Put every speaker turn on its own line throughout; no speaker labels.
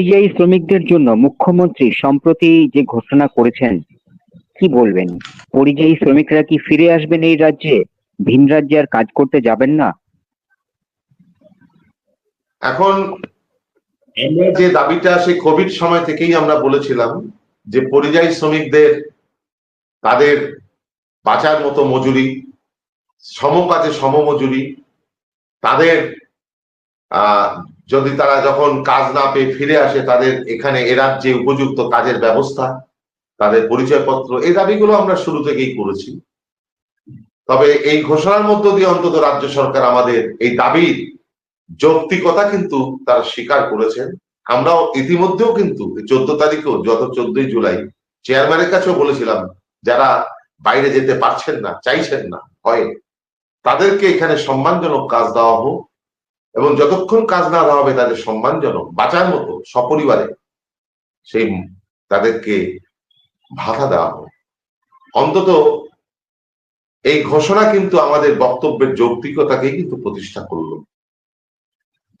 পরিযায়ী শ্রমিকদের জন্য মুখ্যমন্ত্রী সম্প্রতি যে ঘোষণা করেছেন, কি বলবেন? পরিযায়ী শ্রমিকরা কি ফিরে আসবেন এই রাজ্যে? ভিন রাজ্যে আর কাজ করতে যাবেন না?
এখন আমরা যে দাবিটা, সেই কোভিড সময় থেকেই আমরা বলেছিলাম যে পরিযায়ী শ্রমিকদের তাদের বাঁচার মতো মজুরি, সমকাজে সমমজুরি, তাদের যদি তারা যখন কাজ না পেয়ে ফিরে আসে, তাদের এখানে, এ রাজ্যে উপযুক্ত কাজের ব্যবস্থা, তাদের পরিচয়পত্র, এই দাবিগুলো আমরা শুরু থেকেই করেছি। তবে এই ঘোষণার মধ্য দিয়ে অন্তত রাজ্য সরকার আমাদের এই দাবির যৌক্তিকতা কিন্তু তারা স্বীকার করেছেন। আমরাও ইতিমধ্যেও কিন্তু চোদ্দ তারিখেও, যত চোদ্দই জুলাই, চেয়ারম্যানের কাছেও বলেছিলাম, যারা বাইরে যেতে পারছেন না, চাইছেন না, হয় তাদেরকে এখানে সম্মানজনক কাজ দেওয়া হোক। এবং যতক্ষণ কাজ না দেওয়া হবে, তাদের সম্মানজনক, বাঁচার মতো সপরিবারে সেই তাদেরকে ভাতা দেওয়া হোক অন্তত এই ঘোষণা কিন্তু আমাদের বক্তব্যের যৌক্তিকতাকেই কিন্তু প্রতিষ্ঠা করল।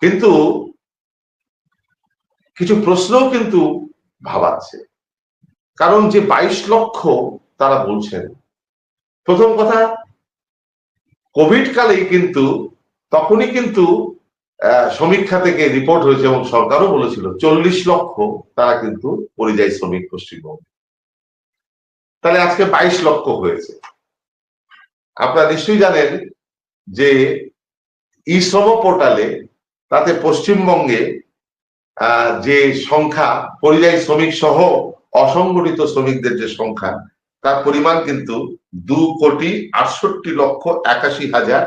কিন্তু কিছু প্রশ্নও কিন্তু ভাবাচ্ছে। কারণ যে বাইশ লক্ষ তারা বলছেন, প্রথম কথা, কোভিড কালেই কিন্তু, তখনই কিন্তু সমীক্ষা থেকে রিপোর্ট হয়েছে এবং সরকারও বলেছিল, চল্লিশ লক্ষ তারা কিন্তু পরিযায়ী শ্রমিক পশ্চিমবঙ্গে। তাহলে আজকে বাইশ লক্ষ হয়েছে। আপনারা নিশ্চয়ই জানেন যে ই শ্রম পোর্টালে তাতে পশ্চিমবঙ্গে যে সংখ্যা, পরিযায়ী শ্রমিক সহ অসংগঠিত শ্রমিকদের যে সংখ্যা, তার পরিমাণ কিন্তু দু কোটি আটষট্টি লক্ষ একাশি হাজার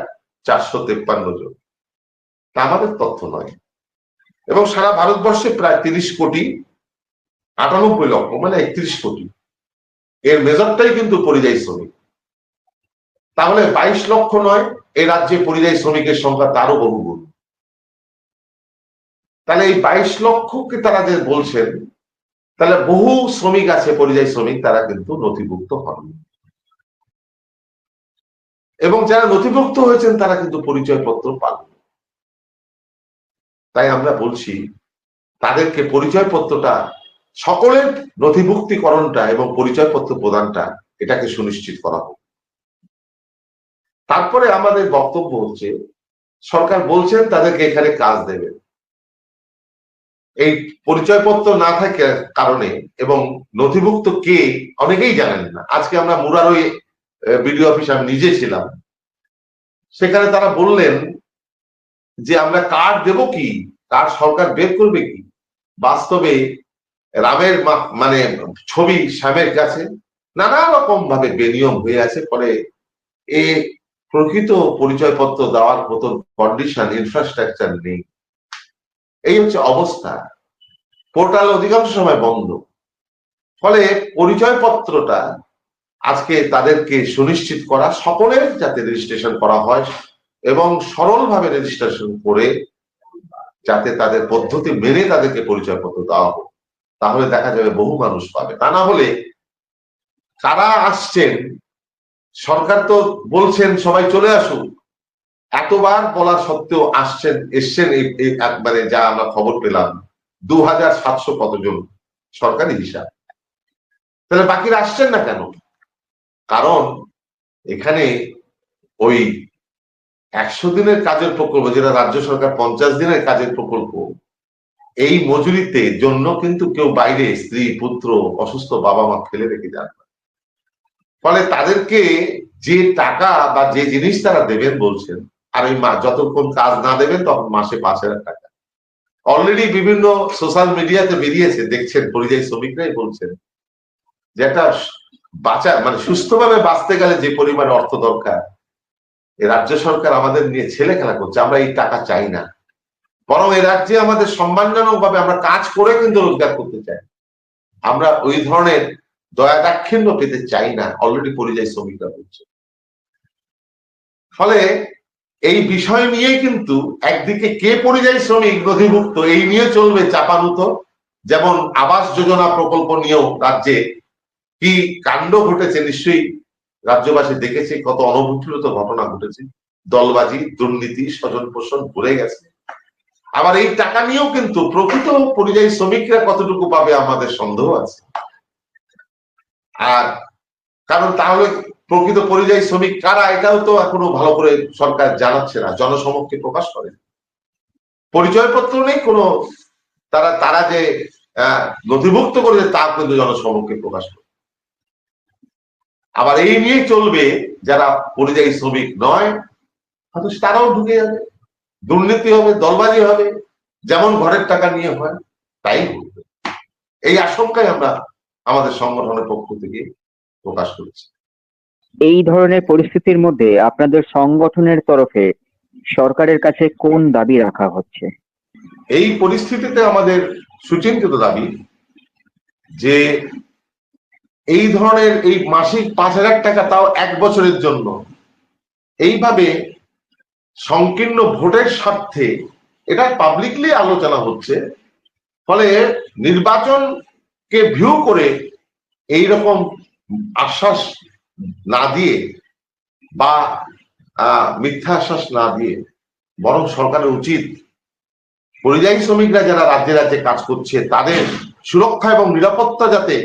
চারশো তেপ্পান্ন জন। তা আমাদের তথ্য নয়। এবং সারা ভারতবর্ষে প্রায় তিরিশ কোটি, আটানব্বই লক্ষ মানে একত্রিশ কোটি। এর মেজরটাই কিন্তু পরিযায়ী শ্রমিক। তাহলে বাইশ লক্ষ নয় এই রাজ্যে পরিযায়ী শ্রমিকের সংখ্যা তারও বহুগুণ। তাহলে এই বাইশ লক্ষকে তারা যে বলছেন, তাহলে বহু শ্রমিক আছে, পরিযায়ী শ্রমিক, তারা কিন্তু নথিভুক্ত হন এবং যারা নথিভুক্ত হয়েছেন, তারা কিন্তু পরিচয়পত্র পান তাই আমরা বলছি, তাদেরকে পরিচয়পত্রটা, সকলের নথিভুক্তিকরণটা এবং পরিচয়পত্র প্রদানটা এটাকে সুনিশ্চিত করা হোক। তারপরে আমাদের বক্তব্য হচ্ছে, সরকার বলছেন তাদেরকে এখানে কাজ দেবে। এই পরিচয়পত্র না থাকার কারণে এবং নথিভুক্ত কে অনেকেই জানেন না। আজকে আমরা মুরারই বিডিও অফিস আমি নিজে ছিলাম। সেখানে তারা বললেন যে আমরা কার্ড দেব কি? কার্ড সরকার বের করবে কি? বাস্তবে রামের মানে ছবি শ্যামের কাছে নানা রকম ভাবে বেনিয়ম হয়ে আছে, ফলে এ প্রকৃত পরিচয়পত্র দেওয়ার মতো কন্ডিশন ইনফ্রাস্ট্রাকচার নেই। এই হচ্ছে অবস্থা। পোর্টাল অধিকাংশ সময় বন্ধ। ফলে পরিচয়পত্রটা আজকে তাদেরকে সুনিশ্চিত করা, সকলের যাতে রেজিস্ট্রেশন করা হয় এবং সরলভাবে রেজিস্ট্রেশন করে যাতে তাদের পদ্ধতি মেনে তাদেরকে পরিচয়পত্র দেওয়া হোক, তাহলে দেখা যাবে বহু মানুষ পাবে। তা না হলে কারা আসছেন, সরকার তো বলছেন সবাই চলে আসুক। এতবার বলা সত্ত্বেও আসছেন, এসছেন একবারে যা আমরা খবর পেলাম দু হাজার সাতশো কতজন সরকারি হিসাব। তাহলে বাকিরা আসছেন না কেন? কারণ এখানে ওই একশো দিনের কাজের প্রকল্প, যেটা রাজ্য সরকার পঞ্চাশ দিনের কাজের প্রকল্প, এই মজুরিতে জন্য কিন্তু কেউ বাইরে স্ত্রী, পুত্র, অসুস্থ বাবা মা ফেলে রেখে যান। ফলে তাদেরকে যে টাকা বা যে জিনিস তারা দেবেন বলছেন, আর ওই মা- যতক্ষণ কাজ না দেবেন তখন মাসে পাঁচ হাজার টাকা অলরেডি বিভিন্ন সোশ্যাল মিডিয়াতে বেরিয়েছে, দেখছেন পরিযায়ী শ্রমিকরাই বলছেন, যে একটা বাঁচা মানে সুস্থভাবে বাঁচতে গেলে যে পরিমাণ অর্থ দরকার রাজ্য সরকার আমাদের নিয়ে ছেলে খেলা করছে, আমরা এই টাকা চাই না। বরং এ রাজ্যে আমাদের সম্মানজনক ভাবে আমরা কাজ করে কিন্তু রোজগার করতে চাই। আমরা ওই ধরনের দয়া দাক্ষিণ্য পেতে চাই না অলরেডি পরিযায়ী শ্রমিকরা বলছে। ফলে এই বিষয় নিয়েই কিন্তু একদিকে কে পরিযায়ী শ্রমিক নথিভুক্ত, এই নিয়ে চলবে চাপানুতো যেমন আবাস যোজনা প্রকল্প নিয়েও রাজ্যে কি কাণ্ড ঘটেছে নিশ্চয়ই রাজ্যবাসী দেখেছে কত অনভিপ্রেত ঘটনা ঘটেছে। দলবাজি, দুর্নীতি স্বজন পোষণ ভরে গেছে। আবার এই টাকা নিয়েও কিন্তু প্রকৃত পরিযায়ী শ্রমিকরা কতটুকু পাবে আমাদের সন্দেহ আছে। আর কারণ তাহলে প্রকৃত পরিযায়ী শ্রমিক কারা, এটাও তো এখনও ভালো করে সরকার জানাচ্ছে না, জনসমক্ষে প্রকাশ করে পরিচয়পত্র নেই কোনো, তারা তারা যে নথিভুক্ত করেছে তা কিন্তু জনসমক্ষে প্রকাশ করে আবার এই নিয়ে চলবে যারা পরিযায়ী শ্রমিক নয় হয়তো তারাও ঢুকে যাবে। দুর্নীতি হবে দলবাজি হবে যেমন ঘরের টাকা নিয়ে হয় তাই ঘটবে। এই আশঙ্কায় আমরা আমাদের সংগঠনের পক্ষ থেকে প্রকাশ করছি।
এই ধরনের পরিস্থিতির মধ্যে আপনাদের সংগঠনের তরফে সরকারের কাছে কোন দাবি রাখা হচ্ছে?
এই পরিস্থিতিতে আমাদের সুচিন্তিত দাবি যে এই ধরনের এই মাসিক পাঁচ হাজার টাকা তাও এক বছরের জন্য। এইভাবে সংকীর্ণ ভোটের স্বার্থে এটা পাবলিকলি আলোচনা হচ্ছে। ফলে নির্বাচনকে ভিউ করে এই রকম আশ্বাস না দিয়ে বা মিথ্যা আশ্বাস না দিয়ে বরং সরকারের উচিত পরিযায়ী শ্রমিকরা যারা রাজ্যে রাজ্যে কাজ করছে তাদের সুরক্ষা এবং নিরাপত্তা যাতে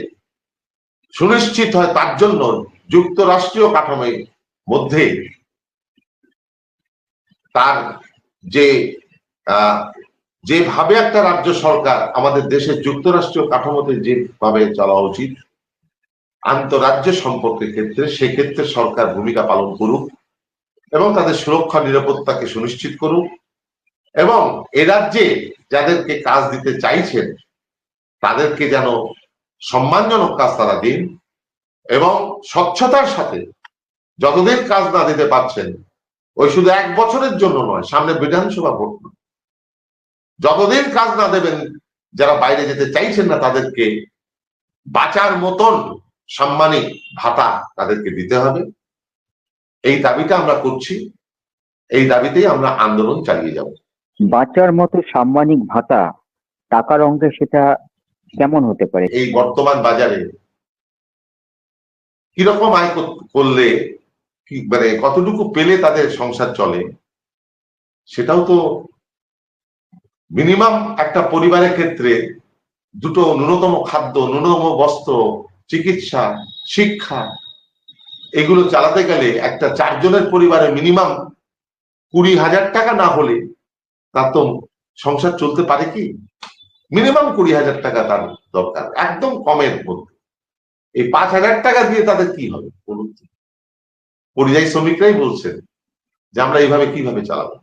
সুনিশ্চিত হয় তার জন্য যুক্তরাষ্ট্রীয় কাঠামোর মধ্যে তার যে যেভাবে একটা রাজ্য সরকার আমাদের দেশের যুক্তরাষ্ট্রীয় কাঠামোতে যেভাবে চলা উচিত, আন্তরাজ্য সম্পর্কের ক্ষেত্রে সেক্ষেত্রে সরকার ভূমিকা পালন করুক এবং তাদের সুরক্ষা, নিরাপত্তাকে সুনিশ্চিত করুক এবং এ রাজ্যে যাদেরকে কাজ দিতে চাইছেন, তাদেরকে যেন সম্মানজনক কাজ তারা দিন এবং স্বচ্ছতার সাথে যতদিন কাজ না দিতে পারছেন, ওই শুধু এক বছরের জন্য নয়, সামনে বিধানসভা ভোট নয়। যতদিন কাজ না দেবেন, যারা বাইরে যেতে চাইছেন না তাদেরকে বাঁচার মতন সাম্মানিক ভাতা তাদেরকে দিতে হবে এই দাবিটা আমরা করছি, এই দাবিতেই আমরা আন্দোলন চালিয়ে যাব
বাঁচার মতো সাম্মানিক ভাতা টাকার অঙ্কে সেটা কেমন হতে পারে?
এই বর্তমান বাজারে কীরকম আয় করলে মানে কতটুকু পেলে তাদের সংসার চলে, সেটাও তো মিনিমাম একটা পরিবারের ক্ষেত্রে দুটো ন্যূনতম খাদ্য, ন্যূনতম বস্ত্র, চিকিৎসা, শিক্ষা, এগুলো চালাতে গেলে একটা চারজনের পরিবারে মিনিমাম কুড়ি হাজার টাকা না হলে তার তো সংসার চলতে পারে কি? মিনিমাম কুড়ি হাজার টাকা তার দরকার, একদম কমের মধ্যে। এই পাঁচ হাজার টাকা দিয়ে তাদের কি হবে? বলুন পরিযায়ী শ্রমিকরাই বলছেন যে আমরা এইভাবে কীভাবে চালাবো?